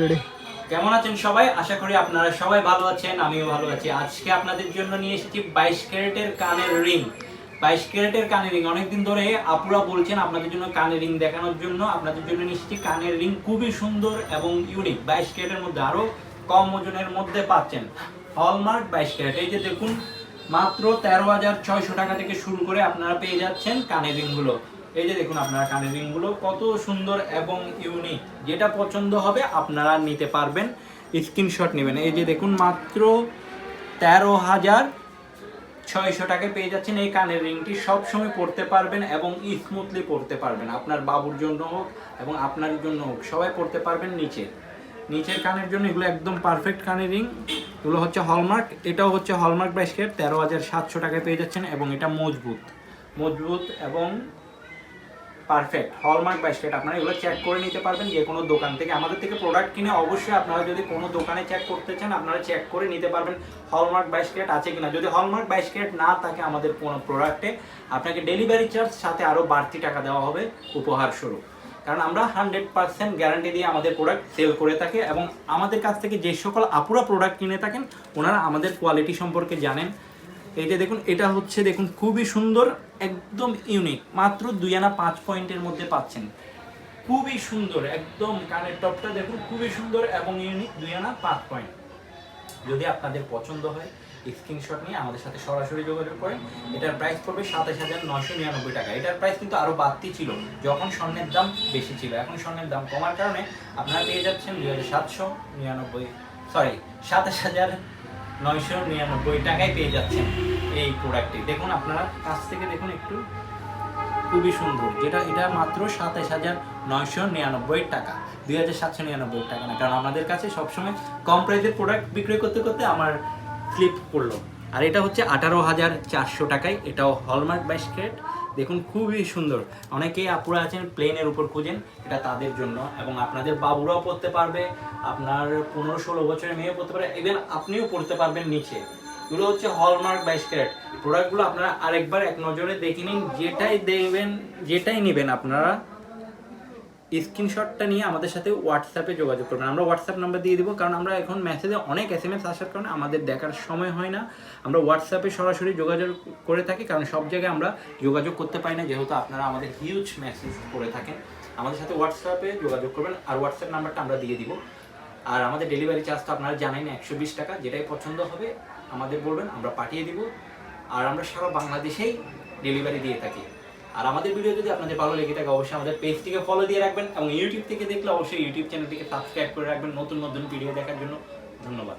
Ready কেমন আছেন সবাই? আশা করি আপনারা সবাই ভালো আছেন, আমিও ভালো আছি। আজকে আপনাদের জন্য নিয়ে এসেছি বাইশ ক্যারেটের কানের রিং। বাইশ ক্যারেটের কানের রিং, অনেকদিন ধরে আপুরা বলছেন আপনাদের জন্য কানের রিং দেখানোর জন্য। আপনাদের জন্য নিয়ে এসেছি কানের রিং খুবই সুন্দর এবং ইউনিক বাইশ ক্যারেটের মধ্যে আরও কম ওজনের মধ্যে পাচ্ছেন। হলমার্ক বাইশ ক্যারেট। এই যে দেখুন, মাত্র তেরো হাজার ছয়শো টাকা থেকে শুরু করে আপনারা পেয়ে যাচ্ছেন কানের রিংগুলো। এই যে দেখুন আপনারা কানের রিংগুলো কত সুন্দর এবং ইউনিক যেটা পছন্দ হবে আপনারা নিতে পারবেন স্ক্রিনশট নেবেন। এই যে দেখুন মাত্র তেরো হাজার ছয়শো টাকায় পেয়ে যাচ্ছেন এই কানের রিংটি। সবসময় পড়তে পারবেন এবং স্মুথলি পড়তে পারবেন। আপনার বাবুর জন্য হোক এবং আপনার জন্য হোক, সবাই পড়তে পারবেন নিচে। নিচের কানের জন্য এগুলো একদম পারফেক্ট কানের রিং। এগুলো হচ্ছে হলমার্ক এটাও হচ্ছে হলমার্ক ব্যাসকেট তেরো হাজার সাতশো টাকায় পেয়ে যাচ্ছেন এবং এটা মজবুত। মজবুত এবং পারফেক্ট হলমার্ক ব্যাসকেট আপনারা এগুলো চেক করে নিতে পারবেন, যে কোনো দোকান থেকে। আমাদের থেকে প্রোডাক্ট কিনে অবশ্যই আপনারা যদি কোনো দোকানে চেক করতে চান, আপনারা চেক করে নিতে পারবেন হলমার্ক ব্যাসকেট আছে কিনা। যদি হলমার্ক ব্যাসকেট না থাকে আমাদের কোনো প্রোডাক্টে আপনাকে ডেলিভারি চার্জ সাথে আরও বাড়তি টাকা দেওয়া হবে উপহার স্বরূপ। কারণ আমরা হান্ড্রেড পার্সেন্ট গ্যারান্টি দিয়ে আমাদের প্রোডাক্ট সেল করে থাকি এবং আমাদের কাছ থেকে যে সকল আপুরা প্রোডাক্ট কিনে থাকেন, ওনারা আমাদের কোয়ালিটি সম্পর্কে জানেন। এই যে দেখুন, এটা হচ্ছে দেখুন, খুবই সুন্দর, একদম ইউনিক মাত্র দুই আনা পাঁচ পয়েন্টের মধ্যে পাচ্ছেন। খুবই সুন্দর, একদম কানের টপটা দেখুন, খুবই সুন্দর এবং ইউনিক দুই আনা পাঁচ পয়েন্ট যদি আপনাদের পছন্দ হয় স্ক্রিনশট নিয়ে আমাদের সাথে সরাসরি যোগাযোগ করেন। এটার প্রাইস পড়বে সাতাশ হাজার নশো নিরানব্বই টাকা। এটার প্রাইস কিন্তু আরও বাড়তি ছিল, যখন স্বর্ণের দাম বেশি ছিল। এখন স্বর্ণের দাম কমার কারণে আপনারা পেয়ে যাচ্ছেন দুই হাজার সাতশো নিরানব্বই সরি সাতাশ হাজার নয়শো নিরানব্বই টাকায় পেয়ে যাচ্ছেন এই প্রোডাক্টটি দেখুন, আপনারা কাছ থেকে দেখুন একটু। খুবই সুন্দর। যেটা, এটা মাত্র সাতাশ হাজার নয়শো নিরানব্বই টাকা। দুই হাজার সাতশো নিরানব্বই টাকা না। কারণ আমাদের কাছে সবসময় কম প্রাইসের প্রোডাক্ট বিক্রয় করতে করতে আমার স্লিপ পড়ল। আর এটা হচ্ছে আঠারো হাজার চারশো টাকায়। এটাও হলমার্ক বাইশ ক্যারেট দেখুন, খুবই সুন্দর। অনেকেই আপুরা আছেন প্লেনের উপর খুঁজেন, এটা তাদের জন্য এবং আপনাদের বাবুরাও পড়তে পারবে, আপনার পনেরো ষোলো বছরের মেয়েও পড়তে পারে ইভেন আপনিও পড়তে পারবেন নিচে। এগুলো হচ্ছে হলমার্ক বাইশ ক্যারেট প্রোডাক্টগুলো আপনারা আরেকবার এক নজরে দেখে নিন, যেটাই দেখবেন, যেটাই নেবেন আপনারা স্ক্রিনশটটা নিয়ে আমাদের সাথে হোয়াটসঅ্যাপে যোগাযোগ করবেন। আমরা হোয়াটসঅ্যাপ নাম্বার দিয়ে দিব, কারণ আমরা এখন মেসেজে অনেক এস এম এস আসার কারণে আমাদের দেখার সময় হয় না। আমরা হোয়াটসঅ্যাপে সরাসরি যোগাযোগ করে থাকি, কারণ সব জায়গায় আমরা যোগাযোগ করতে পারি না, যেহেতু আপনারা আমাদের হিউজ মেসেজ করে থাকেন। আমাদের সাথে হোয়াটসঅ্যাপে যোগাযোগ করবেন, আর হোয়াটসঅ্যাপ নাম্বারটা আমরা দিয়ে দিব। আর আমাদের ডেলিভারি চার্জ তো আপনারা জানেন, একশো বিশ টাকা, যেটাই পছন্দ হবে আমাদের বলবেন, আমরা পাঠিয়ে দিব। আর আমরা সারা বাংলাদেশেই ডেলিভারি দিয়ে থাকি। আর আমাদের ভিডিও যদি আপনাদের ভালো লেগে থাকে, অবশ্যই আমাদের পেজটিকে ফলো দিয়ে রাখবেন এবং ইউটিউব থেকে দেখলে অবশ্যই ইউটিউব চ্যানেলটিকে সাবস্ক্রাইব করে রাখবেন নতুন নতুন ভিডিও দেখার জন্য। ধন্যবাদ।